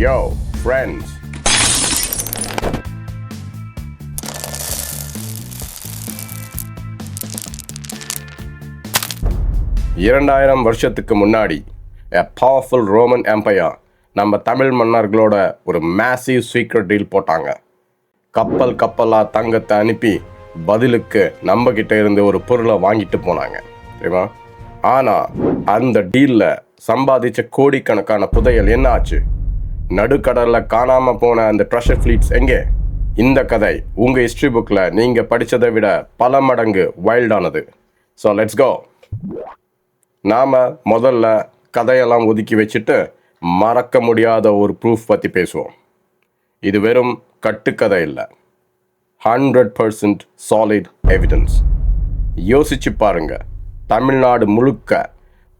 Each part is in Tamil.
Yo, friends. இரண்டாயிரம் வருஷத்துக்கு முன்னாடி எ பவர்ஃபுல் ரோமன் எம்பையர் நம்ம தமிழ் மன்னர்களோட ஒரு மேசிவ் சீக்ரெட் டீல் போட்டாங்க. கப்பல் கப்பலாக தங்கத்தை அனுப்பி பதிலுக்கு நம்ம கிட்ட இருந்து ஒரு பொருளை வாங்கிட்டு போனாங்க. சரிமா ஆனால் அந்த டீலில் சம்பாதிச்ச கோடிக்கணக்கான புதையல் என்ன ஆச்சு? நடுக்கடலில் காணாமல் போன அந்த ட்ரெஷர் ஃப்ளீட்ஸ் எங்கே? இந்த கதை உங்கள் ஹிஸ்ட்ரி புக்கில் நீங்கள் படித்ததை விட பல மடங்கு வைல்டானது ஸோ லெட்ஸ் கோ நாம் முதல்ல கதையெல்லாம் ஒதுக்கி வச்சுட்டு மறக்க முடியாத ஒரு ப்ரூஃப் பற்றி பேசுவோம். இது வெறும் கட்டுக்கதை இல்லை. ஹண்ட்ரட் பர்சன்ட் சாலிட் எவிடன்ஸ் யோசிச்சு பாருங்க. தமிழ்நாடு முழுக்க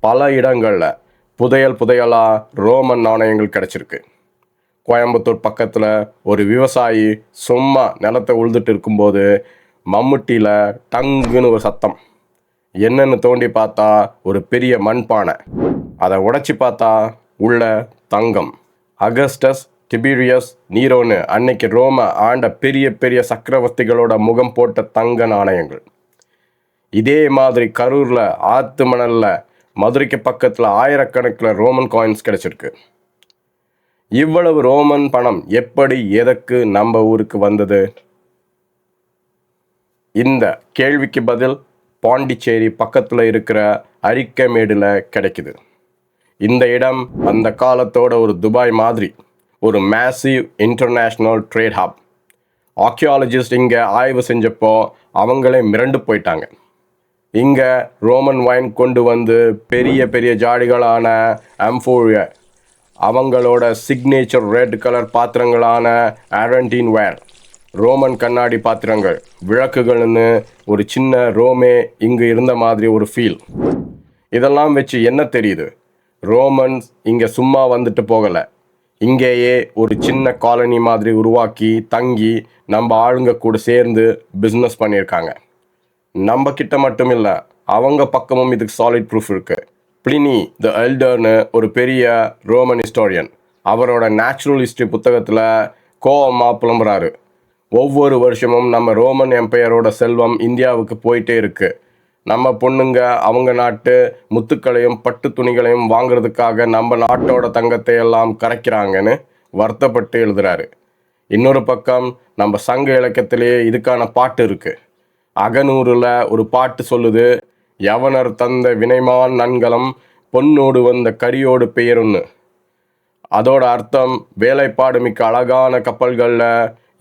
பல இடங்களில் புதையல் புதையலாக ரோமன் நாணயங்கள் கிடச்சிருக்கு. கோயம்புத்தூர் பக்கத்தில் ஒரு விவசாயி சும்மா நிலத்தை உழுதுட்டு இருக்கும்போது மம்முட்டியில் டங்குன்னு ஒரு சத்தம். என்னன்னு தோண்டி பார்த்தா ஒரு பெரிய மண்பானை. அதை உடைச்சி பார்த்தா உள்ள தங்கம். அகஸ்டஸ் டிபீரியஸ் நீரோன்னு அன்னைக்கு ரோம ஆண்ட பெரிய பெரிய சக்கரவர்த்திகளோட முகம் போட்ட தங்க நாணயங்கள். இதே மாதிரி கரூரில் ஆத்து மணலில் மதுரைக்கு பக்கத்தில் ஆயிரக்கணக்கில் ரோமன் காயின்ஸ் கிடச்சிருக்கு. இவ்வளவு ரோமன் பணம் எப்படி எதற்கு நம்ம ஊருக்கு வந்தது? இந்த கேள்விக்கு பதில் பாண்டிச்சேரி பக்கத்தில் இருக்கிற அரிக்கமேடில் கிடைக்குது. இந்த இடம் அந்த காலத்தோட ஒரு துபாய் மாதிரி ஒரு massive international trade hub archaeologist இங்கே ஆய்வு செஞ்சப்போ அவங்களே மிரண்டு போயிட்டாங்க. இங்கே ரோமன் வைன் கொண்டு வந்து பெரிய பெரிய ஜாடிகளான அம்போரியா அவங்களோட சிக்னேச்சர் ரெட் கலர் பாத்திரங்களான ஆரண்டின் வேர் ரோமன் கண்ணாடி பாத்திரங்கள் விளக்குகள்னு ஒரு சின்ன ரோமே இங்கே இருந்த மாதிரி ஒரு ஃபீல் இதெல்லாம் வச்சு என்ன தெரியுது? ரோமன்ஸ் இங்கே சும்மா வந்துட்டு போகலை. இங்கேயே ஒரு சின்ன காலனி மாதிரி உருவாக்கி தங்கி நம்ம ஆளுங்க கூட சேர்ந்து பிஸ்னஸ் பண்ணியிருக்காங்க. நம்ம கிட்ட மட்டும் இல்லை அவங்க பக்கமும் இதுக்கு சாலிட் ப்ரூஃப் இருக்குது பிளினி த எல்டர்னு ஒரு பெரிய ரோமன் ஹிஸ்டோரியன் அவரோட நேச்சுரல் ஹிஸ்ட்ரி புத்தகத்தில் கோவமாக புலம்புறாரு. ஒவ்வொரு வருஷமும் நம்ம ரோமன் எம்பையரோட செல்வம் இந்தியாவுக்கு போயிட்டே இருக்குது நம்ம பொண்ணுங்க அவங்க நாட்டு முத்துக்களையும் பட்டு துணிகளையும் வாங்குறதுக்காக நம்ம நாட்டோட தங்கத்தை எல்லாம் கரைக்கிறாங்கன்னு வருத்தப்பட்டு எழுதுகிறாரு இன்னொரு பக்கம் நம்ம சங்க இலக்கியத்திலேயே இதுக்கான பாட்டு இருக்குது அகநூறில் ஒரு பாட்டு சொல்லுது யவனர் தந்த வினைமான் நன்கலம் பொன்னோடு வந்த கரியோடு பெயருன்னு. அதோட அர்த்தம் வேலைப்பாடு மிக்க அழகான கப்பல்களில்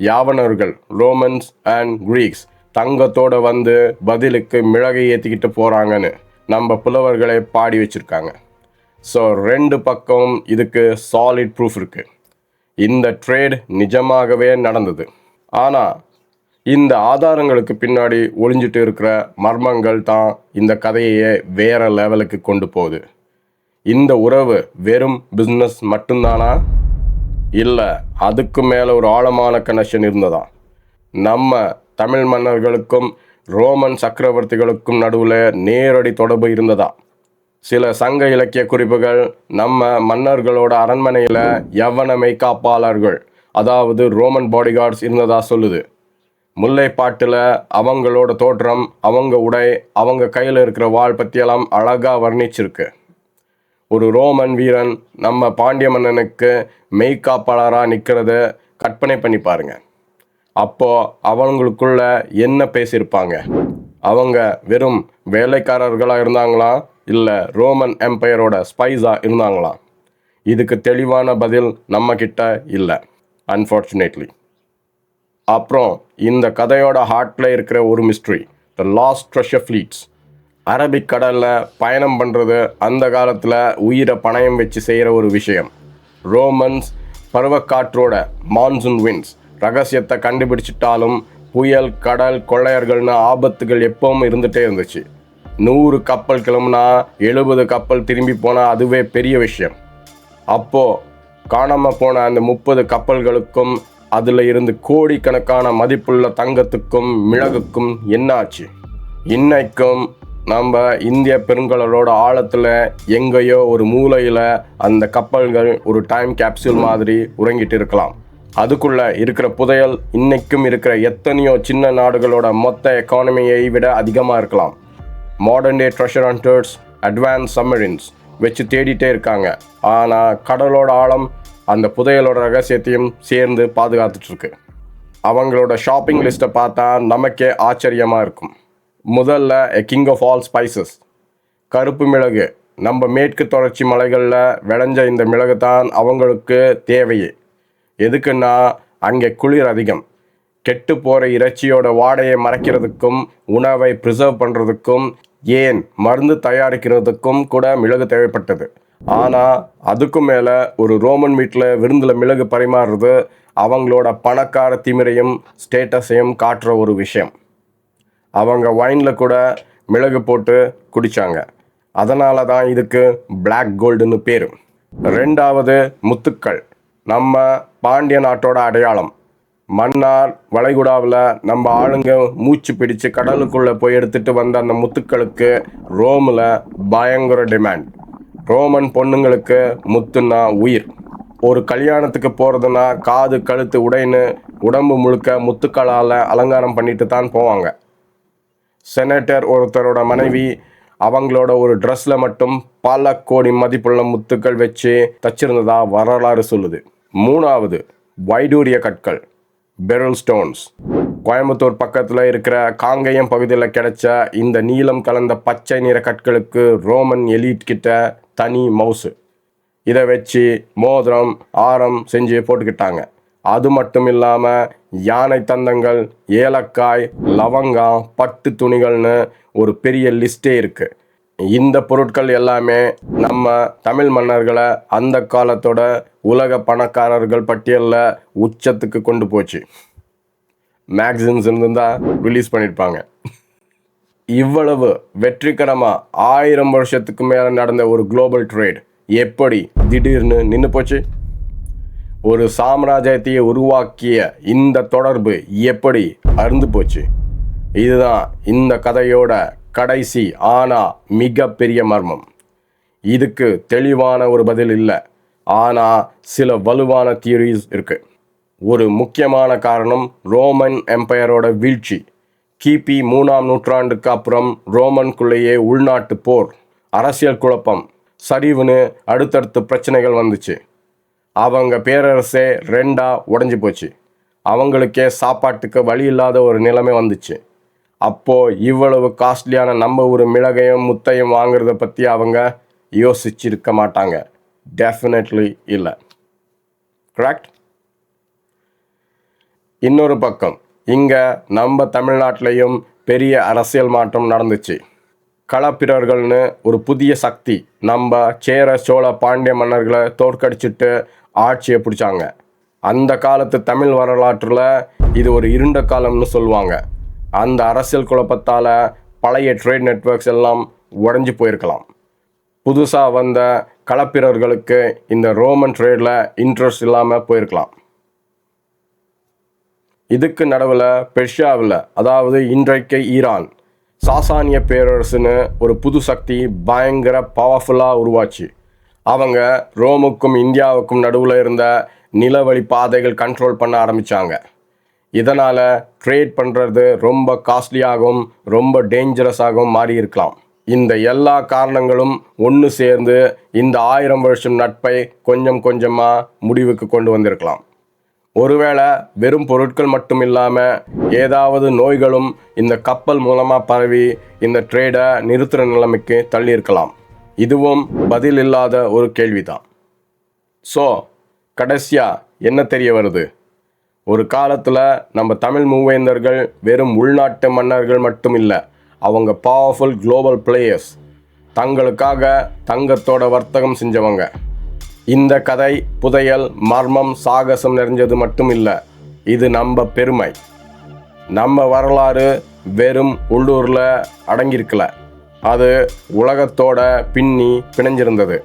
யாவனர்கள் ரோமன்ஸ் அண்ட் கிரீக்ஸ் தங்கத்தோட வந்து பதிலுக்கு மிளகை ஏற்றிக்கிட்டு போகிறாங்கன்னு நம்ம புலவர்களை பாடி வச்சுருக்காங்க. ஸோ ரெண்டு பக்கம் இதுக்கு சாலிட் ப்ரூஃப் இருக்குது இந்த ட்ரேட் நிஜமாகவே நடந்தது. ஆனால் இந்த ஆதாரங்களுக்கு பின்னாடி ஒளிஞ்சிட்டு இருக்கிற மர்மங்கள் தான் இந்த கதையையே வேற லெவலுக்கு கொண்டு போகுது. இந்த உறவு வெறும் பிஸ்னஸ் மட்டும்தானா? இல்லை அதுக்கு மேலே ஒரு ஆழமான கனெக்ஷன் இருந்ததா? நம்ம தமிழ் மன்னர்களுக்கும் ரோமன் சக்கரவர்த்திகளுக்கும் நடுவில் நேரடி தொடர்பு இருந்ததா? சில சங்க இலக்கிய குறிப்புகள் நம்ம மன்னர்களோட அரண்மனையில் யவன மெய்காப்பாளர்கள் அதாவது ரோமன் பாடிகார்ட்ஸ் இருந்ததா சொல்லுது? முல்லைப்பாட்டில் அவங்களோட தோற்றம் அவங்க உடை அவங்க கையில் இருக்கிற வாள் பற்றியெல்லாம் அழகாக வர்ணிச்சிருக்கு. ஒரு ரோமன் வீரன் நம்ம பாண்டிய மன்னனுக்கு மெய்காப்பாளராக நிற்கிறத கற்பனை பண்ணி பாருங்க. அப்போது அவங்களுக்குள்ள என்ன பேசியிருப்பாங்க? அவங்க வெறும் வேலைக்காரர்களாக இருந்தாங்களா? இல்லை ரோமன் எம்பையரோட ஸ்பைஸாக இருந்தாங்களா? இதுக்கு தெளிவான பதில் நம்மக்கிட்ட இல்லை அன்ஃபார்ச்சுனேட்லி. அப்புறம் இந்த கதையோட ஹார்ட்டில் இருக்கிற ஒரு mystery the lost treasure fleets Arabic கடலில் பயணம் பண்ணுறது அந்த காலத்தில் உயிரை பணயம் வச்சு செய்கிற ஒரு விஷயம். ரோமன்ஸ் பருவக்காற்றோட மான்சூன் விண்ட்ஸ் ரகசியத்தை கண்டுபிடிச்சிட்டாலும் புயல் கடல் கொள்ளையர்கள்னு ஆபத்துகள் எப்பவும் இருந்துகிட்டே இருந்துச்சு. நூறு கப்பல் கிளம்புனா எழுபது கப்பல் திரும்பி போனால் அதுவே பெரிய விஷயம். அப்போது காணாமல் போன அந்த முப்பது கப்பல்களுக்கும் அதில் இருந்து கோடிக்கணக்கான மதிப்புள்ள தங்கத்துக்கும் மிளகுக்கும் என்னாச்சு? இன்னைக்கும் நம்ம இந்திய பெருங்கடலோட ஆழத்தில் எங்கேயோ ஒரு மூலையில் அந்த கப்பல்கள் ஒரு டைம் கேப்சூல் மாதிரி உறங்கிட்டு இருக்கலாம். அதுக்குள்ளே இருக்கிற புதையல் இன்னைக்கும் இருக்கிற எத்தனையோ சின்ன நாடுகளோட மொத்த எக்கானமியை விட அதிகமாக இருக்கலாம். Modern day treasure hunters advance submarines வச்சு தேடிட்டே இருக்காங்க. ஆனால் கடலோட ஆழம் அந்த புதையலோட ரகசியத்தையும் சேர்ந்து பாதுகாத்துட்ருக்கு. அவங்களோட ஷாப்பிங் லிஸ்ட்டை பார்த்தா நமக்கே ஆச்சரியமாக இருக்கும். முதல்ல a king of all spices கருப்பு மிளகு. நம்ம மேற்கு தொடர்ச்சி மலைகளில் விளைஞ்ச இந்த மிளகு தான் அவங்களுக்கு தேவையே. எதுக்குன்னா அங்கே குளிர் அதிகம். கெட்டு போகிற இறைச்சியோட வாடையை மறைக்கிறதுக்கும் உணவை ப்ரிசர்வ் பண்ணுறதுக்கும் ஏன் மருந்து தயாரிக்கிறதுக்கும் கூட மிளகு தேவைப்பட்டது. ஆனால் அதுக்கும் மேலே ஒரு ரோமன் வீட்டில் விருந்தில் மிளகு பரிமாறுறது அவங்களோட பணக்கார திமிரையும் ஸ்டேட்டஸையும் காட்டுற ஒரு விஷயம். அவங்க வைனில் கூட மிளகு போட்டு குடித்தாங்க அதனால தான் இதுக்கு பிளாக் கோல்டுன்னு பேர். ரெண்டாவது முத்துக்கள். நம்ம பாண்டிய நாட்டோட அடையாளம். மன்னார் வளைகுடாவில் நம்ம ஆளுங்க மூச்சு பிடிச்சு கடலுக்குள்ளே போய் எடுத்துகிட்டு வந்த அந்த முத்துக்களுக்கு ரோமில் பயங்கர டிமாண்ட் ரோமன் பொண்ணுங்களுக்கு முத்துன்னா உயிர். ஒரு கல்யாணத்துக்கு போகிறதுனா காது கழுத்து உடைன்னு உடம்பு முழுக்க முத்துக்களால் அலங்காரம் பண்ணிட்டு தான் போவாங்க. செனட்டர் ஒருத்தரோட மனைவி அவங்களோட ஒரு ட்ரெஸ்ஸில் மட்டும் பல கோடி மதிப்புள்ள முத்துக்கள் வச்சு தச்சிருந்ததா வரலாறு சொல்லுது. மூணாவது வைடூரிய கற்கள் பெரல் ஸ்டோன்ஸ் கோயம்புத்தூர் பக்கத்தில் இருக்கிற காங்கேயம் பகுதியில் கிடைச்ச இந்த நீலம் கலந்த பச்சை நிற கற்களுக்கு ரோமன் எலீட் கிட்ட தனி மவுசு. இதை வச்சு மோதிரம் ஆரம் செஞ்சு போட்டுக்கிட்டாங்க. அது மட்டும் இல்லாமல் யானை தந்தங்கள் ஏலக்காய் லவங்கம் பட்டு துணிகள்னு ஒரு பெரிய லிஸ்டே இருக்குது இந்த பொருட்கள் எல்லாமே நம்ம தமிழ் மன்னர்களை அந்த காலத்தோட உலக பணக்காரர்கள் பட்டியலில் உச்சத்துக்கு கொண்டு போச்சு. மேக்சின்ஸ் இருந்தால் ரிலீஸ் பண்ணியிருப்பாங்க இவ்வளவு வெற்றிகரமாக ஆயிரம் வருஷத்துக்கு மேலே நடந்த ஒரு குளோபல் ட்ரேட் எப்படி திடீர்னு நின்று போச்சு? ஒரு சாம்ராஜ்யத்தையே உருவாக்கிய இந்த தொடர்பு எப்படி அருந்து போச்சு? இதுதான் இந்த கதையோட கடைசி ஆனால் மிகப்பெரிய மர்மம். இதுக்கு தெளிவான ஒரு பதில் இல்லை. ஆனால் சில வலுவான தியரிஸ் இருக்குது ஒரு முக்கியமான காரணம் ரோமன் எம்பையரோட வீழ்ச்சி. கிபி மூணாம் நூற்றாண்டுக்கு அப்புறம் ரோமனுக்குள்ளேயே உள்நாட்டு போர் அரசியல் குழப்பம் சரிவுன்னு அடுத்தடுத்து பிரச்சனைகள் வந்துச்சு. அவங்க பேரரசே ரெண்டா உடஞ்சி போச்சு. அவங்களுக்கே சாப்பாட்டுக்கு வழி இல்லாத ஒரு நிலைமை வந்துச்சு. அப்போது இவ்வளவு காஸ்ட்லியான நம்ம ஒரு மிளகையும் முத்தையும் வாங்குறத பற்றி அவங்க யோசிச்சிருக்க மாட்டாங்க. டெஃபினெட்லி இல்லை. கரெக்ட் இன்னொரு பக்கம். இங்கே நம்ம தமிழ்நாட்டிலையும் பெரிய அரசியல் மாற்றம் நடந்துச்சு. களப்பிரர்கள்னு ஒரு புதிய சக்தி நம்ம சேர சோழ பாண்டிய மன்னர்களை தோற்கடிச்சிட்டு ஆட்சியை பிடிச்சாங்க. அந்த காலத்து தமிழ் வரலாற்றில் இது ஒரு இருண்ட காலம்னு சொல்லுவாங்க. அந்த அரசியல் குழப்பத்தால் பழைய ட்ரேட் நெட்வொர்க்ஸ் எல்லாம் உடஞ்சி போயிருக்கலாம். புதுசாக வந்த களப்பிரர்களுக்கு இந்த ரோமன் ட்ரேடில் இன்ட்ரெஸ்ட் இல்லாமல் போயிருக்கலாம். இதுக்கு நடுவில் பெர்ஷியாவில் அதாவது இன்றைக்கு ஈரான் சாசானிய பேரரசுன்னு ஒரு புது சக்தி பயங்கர பவர்ஃபுல்லாக உருவாச்சு. அவங்க ரோமுக்கும் இந்தியாவுக்கும் நடுவில் இருந்த நிலவழி பாதைகள் கண்ட்ரோல் பண்ண ஆரம்பித்தாங்க இதனால் ட்ரேட் பண்ணுறது ரொம்ப காஸ்ட்லியாகவும் ரொம்ப டேஞ்சரஸாகவும் மாறி இருக்கலாம் இந்த எல்லா காரணங்களும் ஒன்று சேர்ந்து இந்த ஆயிரம் வருஷம் நட்பை கொஞ்சம் கொஞ்சமாக முடிவுக்கு கொண்டு வந்திருக்கலாம். ஒருவேளை வெறும் பொருட்கள் மட்டும் இல்லாமல் ஏதாவது நோய்களும் இந்த கப்பல் மூலமாக பரவி இந்த ட்ரேடை நிறுத்துகிற நிலைமைக்கு தள்ளியிருக்கலாம். இதுவும் பதில் இல்லாத ஒரு கேள்விதான். ஸோ கடைசியாக என்ன தெரிய வருது? ஒரு காலத்தில் நம்ம தமிழ் மூவேந்தர்கள் வெறும் உள்நாட்டு மன்னர்கள் மட்டும் இல்லை அவங்க பவர்ஃபுல் குளோபல் பிளேயர்ஸ் தங்களுக்காக தங்கத்தோட வர்த்தகம் செஞ்சவங்க. இந்த கதை புதையல் மர்மம் சாகசம் நிறைஞ்சது மட்டும் இல்லை இது நம்ம பெருமை. நம்ம வரலாறு வெறும் உள்ளூரில் அடங்கியிருக்கல. அது உலகத்தோட பின்னி பிணைஞ்சிருந்தது.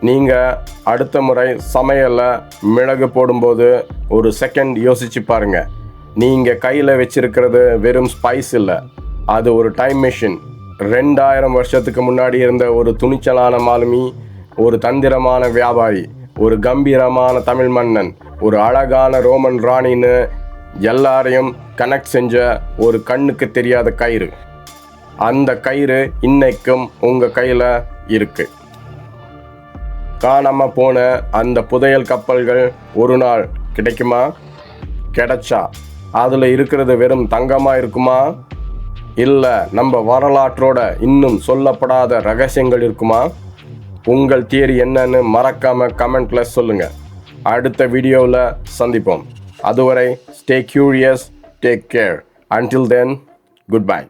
நீங்கள் அடுத்த முறை சமையலில் மிளகு போடும்போது ஒரு செகண்ட் யோசிச்சு பாருங்க. நீங்கள் கையில் வச்சிருக்கிறது வெறும் ஸ்பைஸ் இல்லை. அது ஒரு டைம் மிஷின் ரெண்டாயிரம் வருஷத்துக்கு முன்னாடி இருந்த ஒரு துணிச்சலான மாலுமி ஒரு தந்திரமான வியாபாரி ஒரு கம்பீரமான தமிழ் மன்னன் ஒரு அழகான ரோமன் ராணின்னு எல்லாரையும் கனெக்ட் செஞ்ச ஒரு கண்ணுக்கு தெரியாத கயிறு. அந்த கயிறு இன்னைக்கும் உங்கள் கையில் இருக்கு. காணாமல் போன அந்த புதையல் கப்பல்கள் ஒரு நாள் கிடைக்குமா? கிடைச்சா. அதில் இருக்கிறது வெறும் தங்கமாக இருக்குமா? இல்லை நம்ம வரலாற்றோட இன்னும் சொல்லப்படாத ரகசியங்கள் இருக்குமா? உங்கள் தியரி என்னன்னு மறக்காம கமெண்ட்ல சொல்லுங்க. அடுத்த வீடியோவில் சந்திப்போம். அதுவரை stay curious take care until then good bye